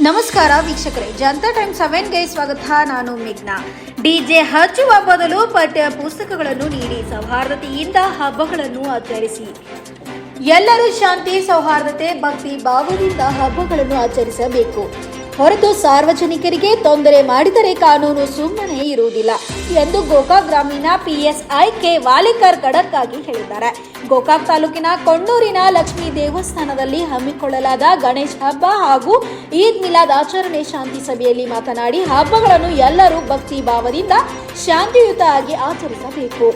ನಮಸ್ಕಾರ ವೀಕ್ಷಕರೇ. ಜನತಾ ಟೈಮ್ ಸೆವೆನ್ಗೆ ಸ್ವಾಗತ. ನಾನು ಮೇಘ್ನಾ. ಡಿಜೆ ಹಚ್ಚುವ ಬದಲು ಪಠ್ಯ ಪುಸ್ತಕಗಳನ್ನು ನೀಡಿ ಸೌಹಾರ್ದತೆಯಿಂದ ಹಬ್ಬಗಳನ್ನು ಆಚರಿಸಿ. ಎಲ್ಲರೂ ಶಾಂತಿ, ಸೌಹಾರ್ದತೆ, ಭಕ್ತಿ, ಭಾವದಿಂದ ಹಬ್ಬಗಳನ್ನು ಆಚರಿಸಬೇಕು. ಹೊರತು ಸಾರ್ವಜನಿಕರಿಗೆ ತೊಂದರೆ ಮಾಡಿದರೆ ಕಾನೂನು ಸುಮ್ಮನೆ ಇರುವುದಿಲ್ಲ ಎಂದು ಗೋಕಾಕ್ ಗ್ರಾಮೀಣ ಪಿಎಸ್ಐ ಕೆ ವಾಲಿಕರ್ ಖಡಕ್ ಆಗಿ ಹೇಳಿದ್ದಾರೆ. ಗೋಕಾಕ್ ತಾಲೂಕಿನ ಕೊಂಡೂರಿನ ಲಕ್ಷ್ಮೀ ದೇವಸ್ಥಾನದಲ್ಲಿ ಹಮ್ಮಿಕೊಳ್ಳಲಾದ ಗಣೇಶ್ ಹಬ್ಬ ಹಾಗೂ ಈದ್ ಮಿಲಾದ್ ಆಚರಣೆ ಶಾಂತಿ ಸಭೆಯಲ್ಲಿ ಮಾತನಾಡಿ ಹಬ್ಬಗಳನ್ನು ಎಲ್ಲರೂ ಭಕ್ತಿ ಭಾವದಿಂದ ಶಾಂತಿಯುತ ಆಗಿ ಆಚರಿಸಬೇಕು.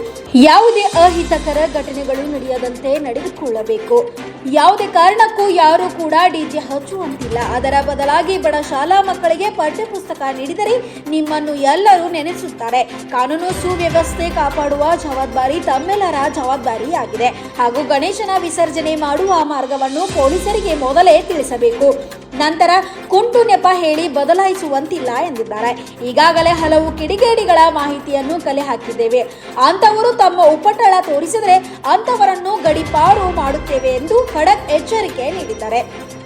ಯಾವುದೇ ಅಹಿತಕರ ಘಟನೆಗಳು ನಡೆಯದಂತೆ ನಡೆದುಕೊಳ್ಳಬೇಕು. ಯಾವುದೇ ಕಾರಣಕ್ಕೂ ಯಾರು ಕೂಡ ಡಿಜೆ ಹಚ್ಚುವಂತಿಲ್ಲ. ಅದರ ಬದಲಾಗಿ ಬಡ ಶಾಲಾ ಮಕ್ಕಳಿಗೆ ಪಠ್ಯಪುಸ್ತಕ ನೀಡಿದರೆ ನಿಮ್ಮನ್ನು ಎಲ್ಲರೂ ನೆನೆಸುತ್ತಾರೆ. ಕಾನೂನು ಸುವ್ಯವಸ್ಥೆ ಕಾಪಾಡುವ ಜವಾಬ್ದಾರಿ ತಮ್ಮೆಲ್ಲರ ಜವಾಬ್ದಾರಿಯಾಗಿದೆ. ಹಾಗೂ ಗಣೇಶನ ವಿಸರ್ಜನೆ ಮಾಡುವ ಮಾರ್ಗವನ್ನು ಪೊಲೀಸರಿಗೆ ಮೊದಲೇ ತಿಳಿಸಬೇಕು. ನಂತರ ಕುಂಟು ನೆಪ ಹೇಳಿ ಬದಲಾಯಿಸುವಂತಿಲ್ಲ ಎಂದಿದ್ದಾರೆ. ಈಗಾಗಲೇ ಹಲವು ಕಿಡಿಗೇಡಿಗಳ ಮಾಹಿತಿಯನ್ನು ಕಲೆ ಹಾಕಿದ್ದೇವೆ. ಅಂತವರು ತಮ್ಮ ಉಪಟಳ ತೋರಿಸಿದರೆ ಅಂತವರನ್ನು ಗಡಿಪಾರು ಮಾಡುತ್ತೇವೆ ಎಂದು ಖಡಕ್ ಎಚ್ಚರಿಕೆ ನೀಡಿದ್ದಾರೆ.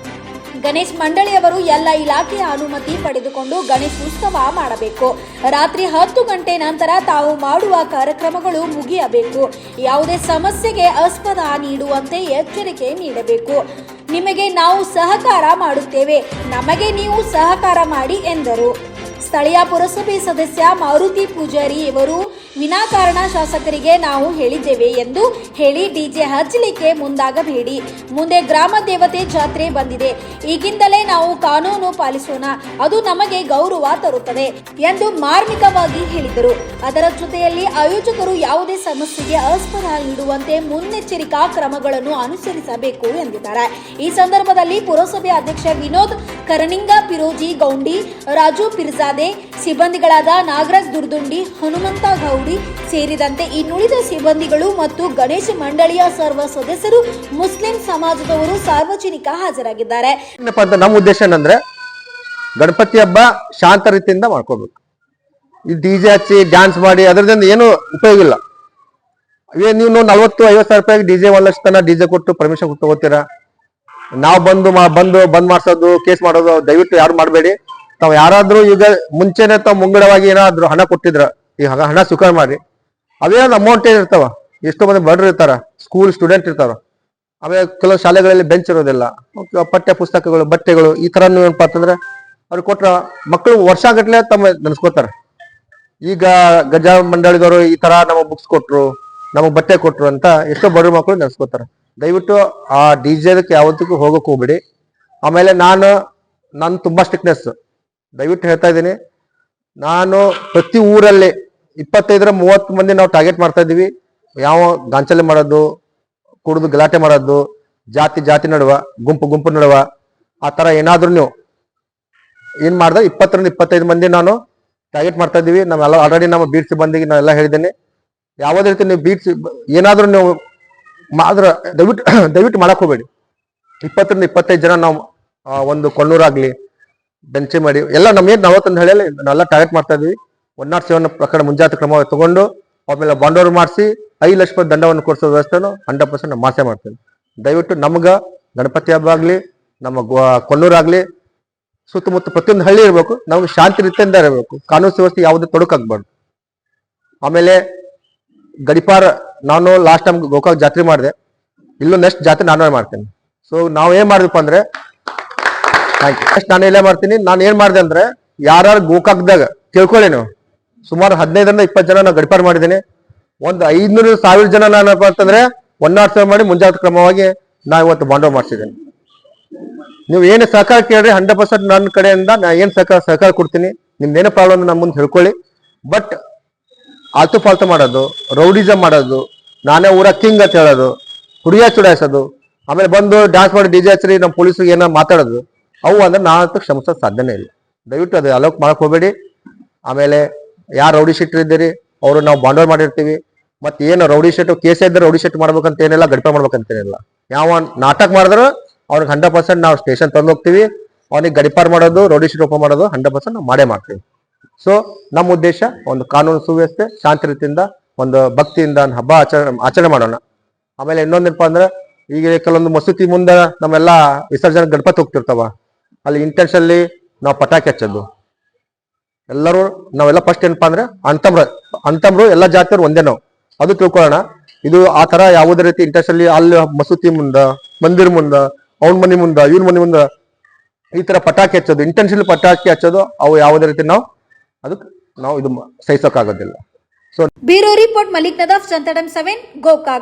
ಗಣೇಶ್ ಮಂಡಳಿಯವರು ಎಲ್ಲ ಇಲಾಖೆಯ ಅನುಮತಿ ಪಡೆದುಕೊಂಡು ಗಣೇಶ್ ಉತ್ಸವ ಮಾಡಬೇಕು. ರಾತ್ರಿ ಹತ್ತು ಗಂಟೆ ನಂತರ ತಾವು ಮಾಡುವ ಕಾರ್ಯಕ್ರಮಗಳು ಮುಗಿಯಬೇಕು. ಯಾವುದೇ ಸಮಸ್ಯೆಗೆ ಆಸ್ಪದ ನೀಡುವಂತೆ ಎಚ್ಚರಿಕೆ ನೀಡಬೇಕು. ನಿಮಗೆ ನಾವು ಸಹಕಾರ ಮಾಡುತ್ತೇವೆ. ನಮಗೆ ನೀವು ಸಹಕಾರ ಮಾಡಿ ಎಂದರು. ಸ್ಥಳೀಯ ಪುರಸಭೆ ಸದಸ್ಯ ಮಾರುತಿ ಪೂಜಾರಿ ಇವರು ವಿನಾಕಾರಣ ಶಾಸಕರಿಗೆ ನಾವು ಹೇಳಿದ್ದೇವೆ ಎಂದು ಹೇಳಿ ಡಿಜೆ ಹಚ್ಚಲಿಕ್ಕೆ ಮುಂದಾಗಬೇಡಿ. ಮುಂದೆ ಗ್ರಾಮ ದೇವತೆ ಜಾತ್ರೆ ಬಂದಿದೆ. ಈಗಿಂದಲೇ ನಾವು ಕಾನೂನು ಪಾಲಿಸೋಣ. ಅದು ನಮಗೆ ಗೌರವ ತರುತ್ತದೆ ಎಂದು ಮಾರ್ಮಿಕವಾಗಿ ಹೇಳಿದರು. ಅದರ ಜೊತೆಯಲ್ಲಿ ಆಯೋಜಕರು ಯಾವುದೇ ಸಮಸ್ಯೆಗೆ ಅಸ್ಪದ ನೀಡುವಂತೆ ಮುನ್ನೆಚ್ಚರಿಕಾ ಕ್ರಮಗಳನ್ನು ಅನುಸರಿಸಬೇಕು ಎಂದಿದ್ದಾರೆ. ಈ ಸಂದರ್ಭದಲ್ಲಿ ಪುರಸಭೆ ಅಧ್ಯಕ್ಷ ವಿನೋದ್ ಕರಣಿಂಗ ಪಿರೋಜಿ ಗೌಂಡಿ, ರಾಜು ಪಿರ್ಜಾದೆ, ಸಿಬ್ಬಂದಿಗಳಾದ ನಾಗರಾಜ್ ದುರ್ದುಂಡಿ, ಹನುಮಂತ ಗೌಡಿ ಸೇರಿದಂತೆ ಇನ್ನುಳಿದ ಸಿಬ್ಬಂದಿಗಳು ಮತ್ತು ಗಣೇಶ ಮಂಡಳಿಯ ಸರ್ವ ಸದಸ್ಯರು ಮುಸ್ಲಿಂ ಸಮಾಜದವರು ಸಾರ್ವಜನಿಕ ಹಾಜರಾಗಿದ್ದಾರೆ. ಏನಪ್ಪಾ ನಮ್ಮ ಉದ್ದೇಶ ಏನಂದ್ರೆ ಗಣಪತಿ ಹಬ್ಬ ಶಾಂತ ರೀತಿಯಿಂದ ಮಾಡ್ಕೋಬೇಕು. ಈ ಡಿ ಜೆ ಹಚ್ಚಿ ಡ್ಯಾನ್ಸ್ ಮಾಡಿ ಅದರದಿಂದ ಏನು ಉಪಯೋಗ ಇಲ್ಲ. ನೀವು ನಲ್ವತ್ತು, ಐವತ್ತು ಸಾವಿರ ರೂಪಾಯಿ ಡಿ ಜೆ ಒಂದ್ ಲಕ್ಷ ತನ ಡಿ ಜೆ ಕೊಟ್ಟು ಪರ್ಮಿಷನ್ ತಗೋತೀರಾ? ನಾವು ಬಂದು ಬಂದು ಬಂದ್ ಮಾಡ್ಸೋದು, ಕೇಸ್ ಮಾಡೋದು, ದಯವಿಟ್ಟು ಯಾರು ಮಾಡಬೇಡಿ. ತಾವು ಯಾರಾದ್ರೂ ಈಗ ಮುಂಚೆನೆ ತಾವು ಮುಂಗಡವಾಗಿ ಏನಾದ್ರು ಹಣ ಕೊಟ್ಟಿದ್ರ ಈ ಹಣ- ಹಣ ಸ್ವೀಕಾರ ಮಾಡಿ. ಅವೇನು ಅಮೌಂಟ್ ಏನಿರ್ತಾವ ಎಷ್ಟೋ ಮಂದಿ ಬಡ್ರು ಇರ್ತಾರ. ಸ್ಕೂಲ್ ಸ್ಟೂಡೆಂಟ್ ಇರ್ತಾರ. ಅವೇ ಕೆಲವು ಶಾಲೆಗಳಲ್ಲಿ ಬೆಂಚ್ ಇರೋದಿಲ್ಲ. ಪಠ್ಯ ಪುಸ್ತಕಗಳು, ಬಟ್ಟೆಗಳು, ಈ ತರ ಏನಪ್ಪಾ ಅಂತಂದ್ರೆ ಅವ್ರಿಗೆ ಕೊಟ್ರ ಮಕ್ಕಳು ವರ್ಷಗಟ್ಟಲೆ ತಮ್ಮ ನೆನ್ಸ್ಕೊತಾರ. ಈಗ ಗಜ ಮಂಡಳಿದವರು ಈ ತರ ನಮಗೆ ಬುಕ್ಸ್ ಕೊಟ್ರು ನಮಗೆ ಬಟ್ಟೆ ಕೊಟ್ರು ಅಂತ ಎಷ್ಟೋ ಬಡ ಮಕ್ಕಳು ನೆನೆಸ್ಕೋತಾರೆ. ದಯವಿಟ್ಟು ಆ ಡಿ ಜೆದಕ್ಕೆ ಯಾವತ್ತಿಗೂ ಹೋಗಕ್ ಹೋಗ್ಬಿಡಿ. ಆಮೇಲೆ ನಾನು ನಾನು ತುಂಬಾ ಸ್ಟ್ರಿಕ್ನೆಸ್ ದಯವಿಟ್ಟು ಹೇಳ್ತಾ ಇದ್ದೀನಿ. ನಾನು ಪ್ರತಿ ಊರಲ್ಲಿ ಇಪ್ಪತ್ತೈದರ ಮೂವತ್ತು ಮಂದಿ ನಾವು ಟಾರ್ಗೆಟ್ ಮಾಡ್ತಾ ಇದೀವಿ ಯಾವ ಗಾಂಚಲೆ ಮಾಡೋದು, ಕುಡಿದು ಗಲಾಟೆ ಮಾಡೋದು, ಜಾತಿ ಜಾತಿ ನಡುವ, ಗುಂಪು ಗುಂಪು ನಡುವ, ಆ ತರ ಏನಾದ್ರೂ ನೀವು ಏನ್ ಮಾಡ್ದೆ ಇಪ್ಪತ್ತರಿಂದ ಇಪ್ಪತ್ತೈದು ಮಂದಿ ನಾನು ಟಾರ್ಗೆಟ್ ಮಾಡ್ತಾ ಇದೀವಿ ನಾವೆಲ್ಲ ಆಲ್ರೆಡಿ ನಮ್ಮ ಬೀಟ್ ಬಂದಿಗೆ ನಾವೆಲ್ಲ ಹೇಳಿದ್ದೇನೆ. ಯಾವುದೇ ರೀತಿ ನೀವು ಬೀಟ್ ಏನಾದ್ರೂ ನೀವು ಮಾದ್ರ ದಯವಿಟ್ಟು ದಯವಿಟ್ಟು ಮಾಡಕ್ ಹೋಗ್ಬೇಡಿ. ಇಪ್ಪತ್ತರಿಂದ ಇಪ್ಪತ್ತೈದು ಜನ ನಾವು ಒಂದು ಕೊಣ್ಣೂರಾಗ್ಲಿ, ಬೆಂಚೆ ಮಾಡಿ, ಎಲ್ಲ ನಮ್ಗೆ ನಲವತ್ತೊಂದು ಹೇಳಿ ನಾವೆಲ್ಲ ಟಾರ್ಗೆಟ್ ಮಾಡ್ತಾ ಇದೀವಿ ಒನ್ ನಾಟ್ ಸೆವೆನ್ ಪ್ರಕರಣ ಮುಂಜಾಗ್ರತಾ ಕ್ರಮ ತಗೊಂಡು, ಆಮೇಲೆ ಬಾಂಡೋರ್ ಮಾಡಿಸಿ ಐದು ಲಕ್ಷ ರೂಪಾಯಿ ದಂಡವನ್ನು ಕೊಡಿಸೋ ವ್ಯವಸ್ಥೆನು ಹಂಡ್ರೆಡ್ ಪರ್ಸೆಂಟ್ ಮಾಸೆ ಮಾಡ್ತೇನೆ. ದಯವಿಟ್ಟು ನಮ್ಗೆ, ಗಣಪತಿ ಹಬ್ಬ ಆಗ್ಲಿ, ನಮ್ಮ ಕೊಣ್ಣೂರಾಗ್ಲಿ ಸುತ್ತಮುತ್ತ ಪ್ರತಿಯೊಂದು ಹಳ್ಳಿ ಇರಬೇಕು, ನಮ್ಗೆ ಶಾಂತಿ ರೀತಿಯಿಂದ ಇರಬೇಕು. ಕಾನೂನು ವ್ಯವಸ್ಥೆ ಯಾವುದೇ ತೊಡಕಾಗ್ಬಾರ್ದು. ಆಮೇಲೆ ಗಡಿಪಾರ, ನಾನು ಲಾಸ್ಟ್ ಟೈಮ್ ಗೋಕಾಕ್ ಜಾತ್ರೆ ಮಾಡಿದೆ. ಇಲ್ಲೂ ನೆಕ್ಸ್ಟ್ ಜಾತ್ರೆ ನಾನು ಮಾಡ್ತೇನೆ. ಸೊ ನಾವು ಏನು ಮಾಡಿದ್ವಿ ಅಂದ್ರೆ ನೆಕ್ಸ್ಟ್ ನಾನು ಇಲ್ಲೇ ಮಾಡ್ತೀನಿ. ನಾನು ಏನು ಮಾಡಿದೆ ಅಂದ್ರೆ ಯಾರು ಗೋಕಾಕ್ದಾಗ, ತಿಳ್ಕೊಳ್ಳಿ ನೀವು. ಸುಮಾರು ಹದಿನೈದರಿಂದ ಇಪ್ಪತ್ತು ಜನ ನಾನು ಗಡಿಪಾರು ಮಾಡಿದ್ದೀನಿ. ಒಂದು ಐದ್ನೂರು ಸಾವಿರ ಜನ ನಾನಪ್ಪ ಅಂತಂದ್ರೆ ಒನ್ ನಾಟ್ ಸೆವೆನ್ ಮಾಡಿ ಮುಂಜಾಗ್ರತಾ ಕ್ರಮವಾಗಿ ನಾ ಇವತ್ತು ಬಾಂಡೋ ಮಾಡಿಸಿದ್ದೀನಿ. ನೀವು ಏನು ಸಹಕಾರ ಕೇಳ್ರಿ ಹಂಡ್ರೆಡ್ ಪರ್ಸೆಂಟ್ ನನ್ನ ಕಡೆಯಿಂದ ನಾ ಏನು ಸಹಕಾರ ಸಹಕಾರ ಕೊಡ್ತೀನಿ. ಏನೋ ಪ್ರಾಬ್ಲಮ್ ನಮ್ಮ ಮುಂದೆ ಹೇಳ್ಕೊಳ್ಳಿ. ಬಟ್ ಆಲ್ತು ಫಾಲ್ತು ಮಾಡೋದು ರೌಡಿಸಮ್ ಮಾಡೋದು, ನಾನೇ ಊರ ಕಿಂಗ್ ಅಂತ ಹೇಳೋದು, ಹುಡುಗಿಯ ಚುಡಾಯಿಸೋದು, ಆಮೇಲೆ ಬಂದು ಡ್ಯಾನ್ಸ್ ಮಾಡಿ ಡಿಜೆ ಹಚ್ಚಿರಿ ನಮ್ಮ ಪೊಲೀಸ್ಗೆ ಏನೋ ಮಾತಾಡೋದು, ಅವು ಅಂದ್ರೆ ನಾನಂತೂ ಕ್ಷಮಿಸೋದು ಸಾಧ್ಯನೇ ಇಲ್ಲ. ದಯವಿಟ್ಟು ಅದು ಅಲೋಕ್ ಮಾಡಕ್ ಹೋಗಬೇಡಿ. ಆಮೇಲೆ ಯಾರು ರೌಡಿ ಶೀಟರ್ ಇದ್ದೀರಿ? ಅವರು ನಾವು ಬಾಂಡೋರ್ ಮಾಡಿರ್ತೀವಿ. ಮತ್ತೆ ಏನು ರೌಡಿ ಶೀಟ್ ಕೇಸ್ ಇದ್ದರೆ ರೌಡಿ ಶೀಟ್ ಮಾಡ್ಬೇಕಂತ ಏನಿಲ್ಲ, ಗಡಿಪ ಮಾಡ್ಬೇಕಂತೇನಿಲ್ಲ ಯಾವ ನಾಟಕ ಮಾಡಿದ್ರು, ಅವ್ನಿಗೆ ಹಂಡ್ರೆಡ್ ಪರ್ಸೆಂಟ್ ನಾವು ಸ್ಟೇಷನ್ ತಂದು ಹೋಗ್ತೀವಿ. ಅವನಿಗೆ ಗಡಿಪಾರ್ ಮಾಡೋದು, ರೌಡಿ ಶೀಟ್ ಓಪನ್ ಮಾಡೋದು ಹಂಡ್ರೆಡ್ ಪರ್ಸೆಂಟ್ ನಾವು ಮಾಡೇ ಮಾಡ್ತೀವಿ. ಸೊ ನಮ್ಮ ಉದ್ದೇಶ ಒಂದು ಕಾನೂನು ಸುವ್ಯವಸ್ಥೆ, ಶಾಂತಿ ರೀತಿಯಿಂದ, ಒಂದು ಭಕ್ತಿಯಿಂದ ಒಂದು ಹಬ್ಬ ಆಚರಣೆ ಆಚರಣೆ ಮಾಡೋಣ. ಆಮೇಲೆ ಇನ್ನೊಂದೇನಪ್ಪ ಅಂದ್ರೆ, ಈಗ ಕೆಲವೊಂದು ಮಸೂತಿ ಮುಂದೆ ನಮ್ಮೆಲ್ಲ ವಿಸರ್ಜನೆ ಗಣಪತಿ ಹೋಗ್ತಿರ್ತಾವ. ಅಲ್ಲಿ ಇಂಟೆನ್ಷನ್ಲಿ ನಾವು ಪಟಾಕಿ ಹಚ್ಚೋದು. ಎಲ್ಲರೂ ನಾವೆಲ್ಲ ಫಸ್ಟ್ ಏನಪ್ಪಾ ಅಂದ್ರೆ ಅಂತಮ್ರ, ಅಂತಮ್ರು ಎಲ್ಲ ಜಾತಿಯವ್ರು ಒಂದೇ ನಾವು. ಅದು ತಿಳ್ಕೊಳ್ಳೋಣ. ಇದು ಆ ತರ ಯಾವುದೇ ರೀತಿ ಇಂಟ್ರೆಸ್ಟ್ ಅಲ್ಲಿ ಅಲ್ಲಿ ಮಸೂತಿ ಮುಂದ, ಮಂದಿರ್ ಮುಂದ, ಅವ್ನ ಮನೆ ಮುಂದ, ಇವ್ನ ಮನೆ ಮುಂದ ಈ ತರ ಪಟಾಕಿ ಹಚ್ಚೋದು ಇಂಟೆನ್ಷನ್ ಪಟಾಕಿ ಹಚ್ಚೋದು, ಅವು ಯಾವುದೇ ರೀತಿ ನಾವು ಅದಕ್ಕೆ ನಾವು ಇದು ಸಹಿಸೋಕ್ಕಾಗೋದಿಲ್ಲ bureau report Malik Nadaf time seven, Gokak.